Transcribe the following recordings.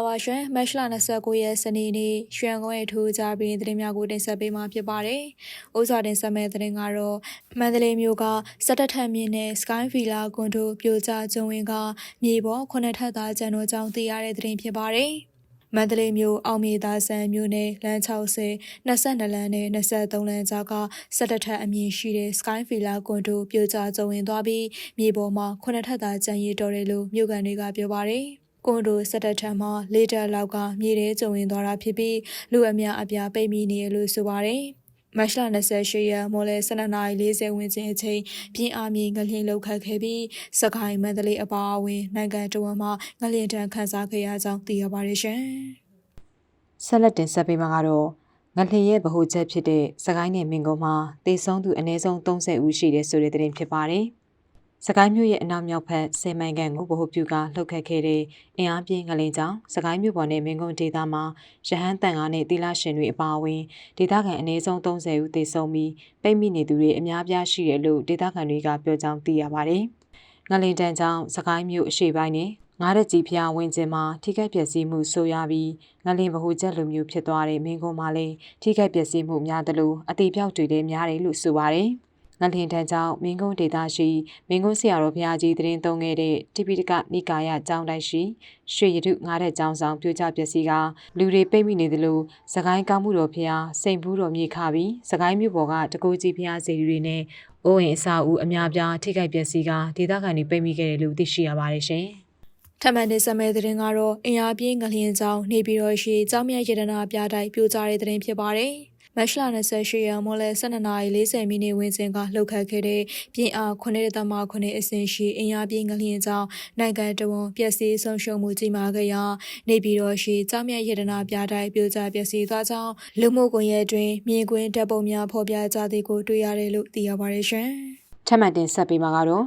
လာပါရှင်မတ်လ29ရက်စနေနေ့ရွှေကုန်းရဲ့ထိုးကြပြီးသတင်းများကိုတင်ဆက်ပေးမှာဖြစ်ပါတယ်။ဥစွာတင်ဆက်မဲ့သတင်းကတော့မန္တလေးမြို့ကစက်တထမြင့်နဲ့ Sky Villa ကွန်ဒိုပြိုကျကျုံဝင်ကမြေပေါ်ခုနှစ်ထပ်သားကျန်တော်ကြောင့်သိရတဲ့သတင်းဖြစ်ပါတယ်။မန္တလေးမြို့အောင်မြေသာဆန်မြို့နယ်လမ်း60 22လမ်းနဲ့23လမ်းကြားကစက်တထက်အမြင့်ရှိတဲ့ Sky Villa ကွန်ဒိုပြိုကျကျုံဝင်သွားပြီးမြေပေါ်မှာခုနှစ်ထပ်သားကျန်ရည်တော်တယ်လို့မြို့ကန်တွေကပြောပါတယ်။ ကွန်ဒိုစက်တက်ထံမှာလေးတက်လောက်ကမြေထဲကျုံဝင်သွားတာဖြစ်ပြီးလူအများအပြားပိတ်မိနေရလို့ဆိုပါတယ်။မတ်လ28ရက်မော်လယ်12:40ဝန်းကျင်အချိန်ပြင်းအားမြေငလျင်လှုပ်ခတ်ခဲ့ပြီးစကိုင်းမန္တလေးအပါအဝင်နိုင်ငံတော်မှာငလျင်တန်းခန်းစားခဲ့ရကြောင်းသိရပါတယ်ရှင်။ဆက်လက်တင်ဆက်ပေးမှာကတော့ငလျင်ရဲ့ဗဟိုချက်ဖြစ်တဲ့စကိုင်းနယ်မင်းကုန်းမှာတေဆုံးသူအနည်းဆုံး30ဦးရှိတယ်ဆိုတဲ့သတင်းဖြစ်ပါတယ်။ စကိုင်းမြို့ရဲ့အနောက်မြောက်ဖက်ဆယ်မိုင်ခန့်ကိုဗဟိုပြုကလှုပ်ခတ်ခဲ့တဲ့အင်အားပြင်းငလင်ကြောင့်စကိုင်းမြို့ပေါ်နဲ့မင်းကုန်းဒေသမှာရဟန်းတန်ကားနဲ့တီလာရှင်တွေအပါအဝင်ဒေသခံအနည်းဆုံး30ဦးသေဆုံးပြီးပိတ်မိနေသူတွေအများပြားရှိတယ်လို့ဒေသခံတွေကပြောကြောင်းသိရပါတယ်။ငလင်တန်ကြောင့်စကိုင်းမြို့အရှေ့ပိုင်းနဲ့ငားရကြီးဖျားဝင်းကျင်မှာထိခိုက်ပျက်စီးမှုဆိုရပြီးငလင်ဗဟိုချက်လိုမျိုးဖြစ်သွားတဲ့မင်းကုန်းမှာလည်းထိခိုက်ပျက်စီးမှုများတယ်လို့အသေးပြောက်တွေလည်းများတယ်လို့ဆိုပါတယ်။ ငလျင်ထံကြောင့်မင်းကုန်းဒေသရှိမင်းကုန်းဆရာတော်ဘုရားကြီးတရင်သုံးခဲ့တဲ့တိပိတကနိကာယကျောင်းတိုက်ရှိရွှေရတုငားတဲ့ကျောင်းဆောင်ပြိုကျပျက်စီးကလူတွေပိတ်မိနေသလိုစကိုင်းကောင်းမှုတော်ဘုရားစိန်ဘူးတော်မြေခပြီးစကိုင်းမြို့ပေါ်ကတကူကြီးဘုရားစေတီတွေနဲ့အိုးအိမ်အစာအုပ်အများပြားထိခိုက်ပျက်စီးကဒေသခံတွေပိတ်မိခဲ့တယ်လို့သိရှိရပါတယ်ရှင်ထမန်နေစမဲသတင်းကတော့အင်အားပြင်းငလျင်ကြောင့်နေပြည်တော်ရှိကျောင်းမြတ်ရတနာပြတိုက်ပြိုကျတဲ့သတင်းဖြစ်ပါတယ်။ မတ်လ28ရက်မော်လယ်12:40မိနစ်ဝန်းကျင်ကလှုပ်ခတ်ခဲ့တဲ့ပြင်းအား9.9အဆင့်ရှိအင်အားပြင်းငလျင်ကြောင့်နိုင်ငံတော်ဝန်ပျက်စီးဆုံးရှုံးမှုကြီးမားခဲ့ရာနေပြည်တော်ရှိကြောင်မြတ်ရတနာပြတိုက်ပြိုကျပျက်စီးသွားကြောင်းလူမှုကွန်ရက်တွင်မြင်ကွင်းတပ်ပုံများဖော်ပြကြသည်ကိုတွေ့ရတယ်လို့သိရပါတယ်ရှင်။ထပ်မံတင်ဆက်ပေးမှာကတော့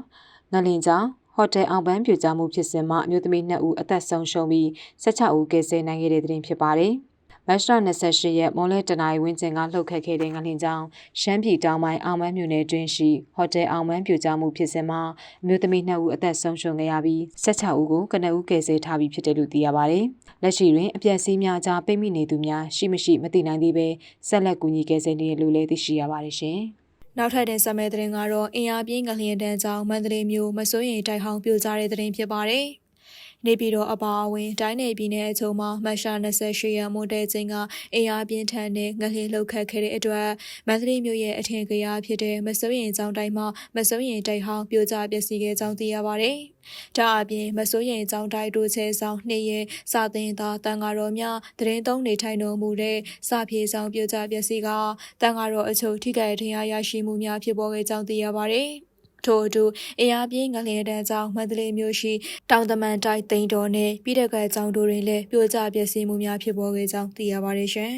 ငလျင်ကြောင့်ဟိုတယ်အောင်ပန်းပြူကြမှုဖြစ်စဉ်မှာအမျိုးသမီး2ဦးအသက်ဆုံးရှုံးပြီး16ဦးကယ်ဆယ်နိုင်ခဲ့တဲ့တဲ့တင်ဖြစ်ပါတယ်။ မတ်လ28ရက်မွန်လဲတနင်္လာဝင်းကျင်ကလှုပ်ခတ်ခဲ့တဲ့ငလျင်ကြောင့်ရှမ်းပြည်တောင်ပိုင်းအောင်မန်းမြို့နယ်တွင်းရှိဟိုတယ်အောင်မန်းပြိုကျမှုဖြစ်စဉ်မှာအမျိုးသမီး2ဦးအသက်ဆုံးရှုံးခဲ့ရပြီး16ဦးကိုကနဦးကယ်ဆယ်ထားပြီးဖြစ်တယ်လို့သိရပါတယ်။လက်ရှိတွင်အပြက်စီးများကြားပိတ်မိနေသူများရှိမရှိမသိနိုင်သေးပဲဆက်လက်ကူညီကယ်ဆယ်နေတယ်လို့လည်းသိရှိရပါတယ်ရှင်။နောက်ထပ်တင်ဆက်မယ့်သတင်းကတော့အင်အားပြင်းငလျင်တန်းကြောင့်မန္တလေးမြို့မစိုးရိမ်တိုက်ဟောင်းပြိုကျတဲ့သတင်းဖြစ်ပါတယ်။ နေပြည်တော်အပါအဝင်တိုင်းနယ်ပြည်နယ်အချို့မှာမတ်လ28ရက်မွန်တဲချင်းကအင်အားပြင်းထန်တဲ့ငလျင်လှုပ်ခတ်ခဲ့တဲ့အတွက်မန္တလေးမြို့ရဲ့အထင်ကရာဖြစ်တဲ့မစိုးရင်ကျောင်းတိုင်းမှာမစိုးရင်တိုက်ဟောင်းပြိုကျပျက်စီးခဲ့ကြောင်းသိရပါတယ်။ဒါအပြင်မစိုးရင်ကျောင်းတိုင်းတို့ချဲဆောင်နှည့်ရဲ့စာသင်သားတန်ဃာတော်များတရင်သုံးနေထိုင်တော်မူတဲ့စာပြေဆောင်ပြိုကျပျက်စီးကတန်ဃာတော်အချို့ထိခိုက်ဒဏ်ရာရရှိမှုများဖြစ်ပေါ်ခဲ့ကြောင်းသိရပါတယ်။ ထို့အတူအရာပြင်းငလျင်တန်းကြောင့်မန္တလေးမြို့ရှိတောင်တမန်တိုက်သိန်းတော်နဲ့ပြည်တက်ကကျောင်းတို့တွင်လည်းပြိုကျပျက်စီးမှုများဖြစ်ပေါ်ခဲ့ကြောင်းသိရပါတယ်ရှင်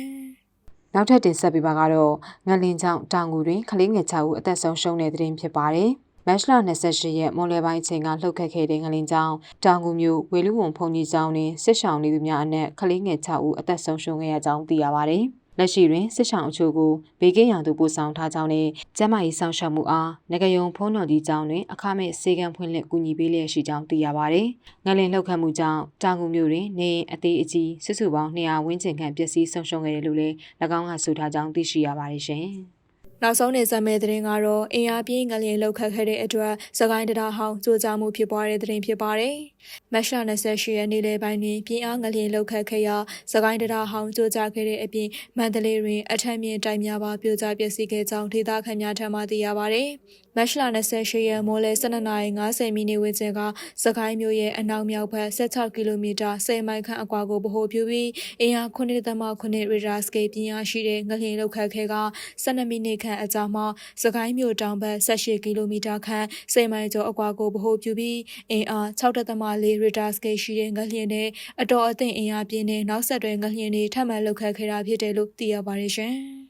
။နောက်ထပ်တင်ဆက်ပေးပါကတော့ငလင်ကြောင့်တောင်ငူတွင်ကလေးငယ်6ဦးအသက်ဆုံးရှုံးတဲ့တဲ့တင်ဖြစ်ပါတယ်။မတ်လ28ရက်မွန်လယ်ပိုင်းအချိန်ကလှုပ်ခတ်ခဲ့တဲ့ငလင်ကြောင့်တောင်ကူမျိုးဝေလူဝန်ဖုန်ကြီးကျောင်းတွင်စစ်ဆောင်နေသူများအနက်ကလေးငယ်6ဦးအသက်ဆုံးရှုံးခဲ့ရကြောင်းသိရပါတယ်။ လက်ရှိတွင်စစ်ဆောင်အချို့ကိုဘေးကင်းရာသို့ပို့ဆောင်ထားကြောင်းနဲ့ကျန်းမာရေးစောင့်ရှောက်မှုအားငကယုံဖုံးတော်ကြီးကျောင်းတွင်အခမဲ့စေကံဖွင့်လှစ်ကူညီပေးလျက်ရှိကြောင်းသိရပါဗျ။ငလင်လှုပ်ခတ်မှုကြောင့်တာကူမျိုးတွင်နေအသေးအကြီးစုစုပေါင်း200ဝန်းကျင်ခန့်ပျက်စီးဆုံးရှုံးခဲ့တယ်လို့လည်း၎င်းကဆိုထားကြောင်းသိရှိရပါတယ်ရှင်။ နောက်ဆုံးနေဆက်မဲ့သတင်းကတော့အင်အားပြင်းငလျင်လှုပ်ခတ်ခဲ့တဲ့အတွက်စကိုင်းတရားဟောင်းကြိုးကြားမှုဖြစ်ပွားတဲ့သတင်းဖြစ်ပါတယ်။မတ်လ28ရက်နေ့လယ်ပိုင်းတွင်ပြင်းအားငလျင်လှုပ်ခတ်ခဲ့ရာစကိုင်းတရားဟောင်းကြိုးကြားခဲ့တဲ့အပြင်မန္တလေးတွင်အထက်မြင့်တိုက်များပါပြိုကျပျက်စီးခဲ့ကြောင်းဒေသခံများထံမှသိရပါတယ်။မတ်လ28ရက်မိုးလယ်12:50မိနစ်ဝန်းကျင်ကစကိုင်းမြို့ရဲ့အနောက်မြောက်ဘက်16ကီလိုမီတာ10မိုင်ခန့်အကွာကိုဗဟိုပြုပြီးအင်အား9.9ရီဒါစကေပြင်းအားရှိတဲ့ငလျင်လှုပ်ခတ်ခဲ့က12မိနစ်ခန့်အကြာမှာစကိုင်းမြို့တောင်ဘက်18ကီလိုမီတာခန့်10မိုင်ကျော်အကွာကိုဗဟိုပြုပြီးအင်အား6.4ရီဒါစကေရှိတဲ့ငလျင်နဲ့အတော်အသင့်အင်အားပြင်းတဲ့နောက်ဆက်တွဲငလျင်တွေထပ်မံလှုပ်ခတ်ခဲ့တာဖြစ်တယ်လို့သိရပါတယ်ရှင်။